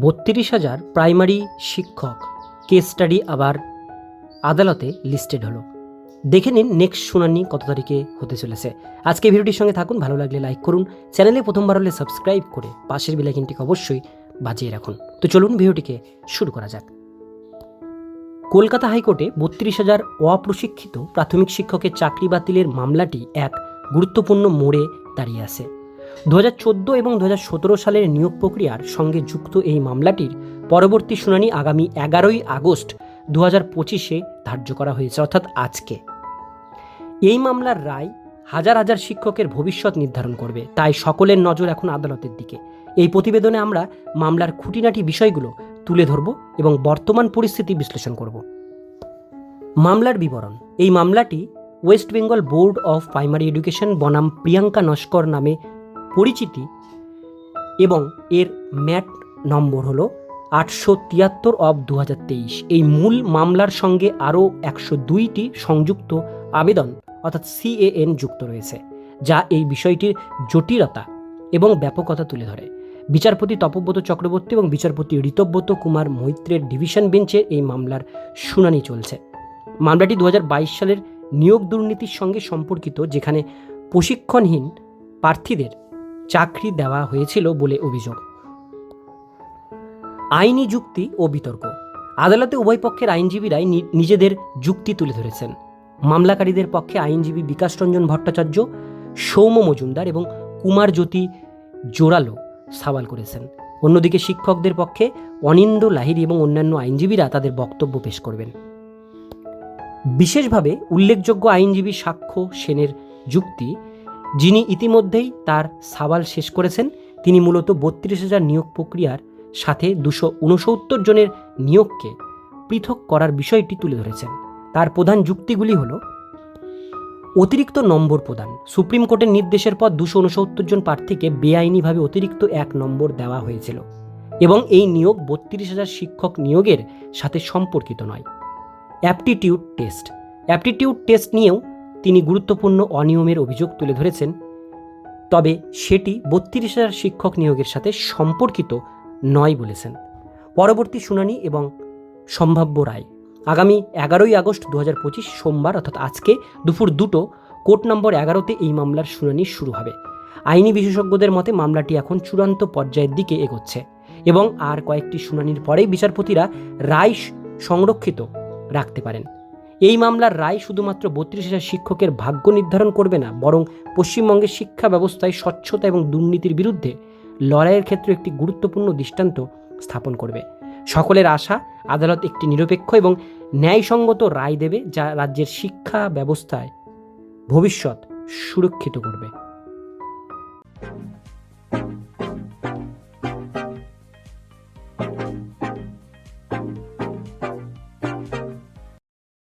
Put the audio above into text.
বত্রিশ হাজার প্রাইমারি শিক্ষক। কেস স্টাডি আবার আদালতে লিস্টেড হলো। দেখে নিন নেক্সট শুনানি কত তারিখে হতে চলেছে। আজকে ভিডিওটির সঙ্গে থাকুন, ভালো লাগলে লাইক করুন। চ্যানেলে প্রথমবার হলে সাবস্ক্রাইব করে পাশের বিলাইকিনটিকে অবশ্যই বাজিয়ে রাখুন। তো চলুন ভিডিওটিকে শুরু করা যাক। কলকাতা হাইকোর্টে বত্রিশ হাজার অপ্রশিক্ষিত প্রাথমিক শিক্ষকের চাকরি বাতিলের মামলাটি এক গুরুত্বপূর্ণ মোড়ে দাঁড়িয়ে আছে। দু চোদ্দ এবং দু সালের নিয়োগ প্রক্রিয়ার সঙ্গে যুক্ত এই মামলাটির পরবর্তী শুনানি আগামী এগারোই আগস্ট দু হাজার পঁচিশে ধার্য করা হয়েছে, অর্থাৎ আজকে। এই মামলার রায় হাজার হাজার শিক্ষকের ভবিষ্যৎ নির্ধারণ করবে। তাই সকলের নজর এখন আদালতের দিকে। এই প্রতিবেদনে আমরা মামলার খুঁটিনাটি বিষয়গুলো তুলে ধরব এবং বর্তমান পরিস্থিতি বিশ্লেষণ করব। মামলার বিবরণ। এই মামলাটি West Bengal board of primary education বনাম প্রিয়াঙ্কা নস্কর নামে পরিচিতি এবং এর ম্যাট নম্বর হলো আটশো তিয়াত্তর অব দু হাজার তেইশ। এই মূল মামলার সঙ্গে আরও একশো দুইটি সংযুক্ত আবেদন অর্থাৎ সিএএন যুক্ত রয়েছে, যা এই বিষয়টির জটিলতা এবং ব্যাপকতা তুলে ধরে। বিচারপতি তপব্রত চক্রবর্তী এবং বিচারপতি ঋতব্রত কুমার মৈত্রের ডিভিশন বেঞ্চে এই মামলার শুনানি চলছে। মামলাটি দু হাজার বাইশ সালের নিয়োগ দুর্নীতির সঙ্গে সম্পর্কিত, যেখানে প্রশিক্ষণহীন প্রার্থীদের চাকরি দেওয়া হয়েছিল বলে অভিযোগ। আইনি যুক্তি ও বিতর্ক। আদালতে উভয় পক্ষের আইনজীবীরাই নিজেদের যুক্তি তুলে ধরেছেন। মামলাকারীদের পক্ষে আইনজীবী বিকাশ রঞ্জন ভট্টাচার্য সৌম্য মজুমদার এবং কুমার জ্যোতি জোরালো সওয়াল করেছেন। অন্যদিকে শিক্ষকদের পক্ষে অনিন্দ লাহিড়ী এবং অন্যান্য আইনজীবীরা তাদের বক্তব্য পেশ করবেন। বিশেষভাবে উল্লেখযোগ্য আইনজীবী সাক্ষ্য সেনের যুক্তি যিনি ইতিমধ্যেই তার সাওয়াল শেষ করেছেন, তিনি মূলত বত্রিশ হাজার নিয়োগ প্রক্রিয়ার সাথে দুশো উনসত্তর জনের নিয়োগকে পৃথক করার বিষয়টি তুলে ধরেছেন। তার প্রধান যুক্তিগুলি হল, অতিরিক্ত নম্বর প্রদান। সুপ্রিম কোর্টের নির্দেশের পর দুশো উনসত্তর জন প্রার্থীকে বেআইনিভাবে অতিরিক্ত এক নম্বর দেওয়া হয়েছিল এবং এই নিয়োগ বত্রিশ হাজার শিক্ষক নিয়োগের সাথে সম্পর্কিত নয়। Aptitude test. অ্যাপটিটিউড টেস্ট নিয়েও তিনি গুরুত্বপূর্ণ অনিয়মের অভিযোগ তুলে ধরেছেন। তবে সেটি বত্রিশ হাজার শিক্ষক নিয়োগের সাথে সম্পর্কিত নয় বলেছেন। পরবর্তী শুনানি এবং সম্ভাব্য রায়। আগামী এগারোই আগস্ট দু হাজার পঁচিশ সোমবার অর্থাৎ আজকে দুপুর দুটো কোর্ট নম্বর এগারোতে এই মামলার শুনানি শুরু হবে। আইনি বিশেষজ্ঞদের মতে মামলাটি এখন চূড়ান্ত পর্যায়ের দিকে এগোচ্ছে এবং আর কয়েকটি শুনানির পরেই বিচারপতিরা রায় সংরক্ষিত রাখতে পারেন। এই মামলার রায় শুধুমাত্র বত্রিশ হাজার শিক্ষকের ভাগ্য নির্ধারণ করবে না, বরং পশ্চিমবঙ্গের শিক্ষা ব্যবস্থায় স্বচ্ছতা এবং দুর্নীতির বিরুদ্ধে লড়াইয়ের ক্ষেত্রে একটি গুরুত্বপূর্ণ দৃষ্টান্ত স্থাপন করবে। সকলের আশা, আদালত একটি নিরপেক্ষ এবং ন্যায়সঙ্গত রায় দেবে যা রাজ্যের শিক্ষা ব্যবস্থায় ভবিষ্যৎ সুরক্ষিত করবে।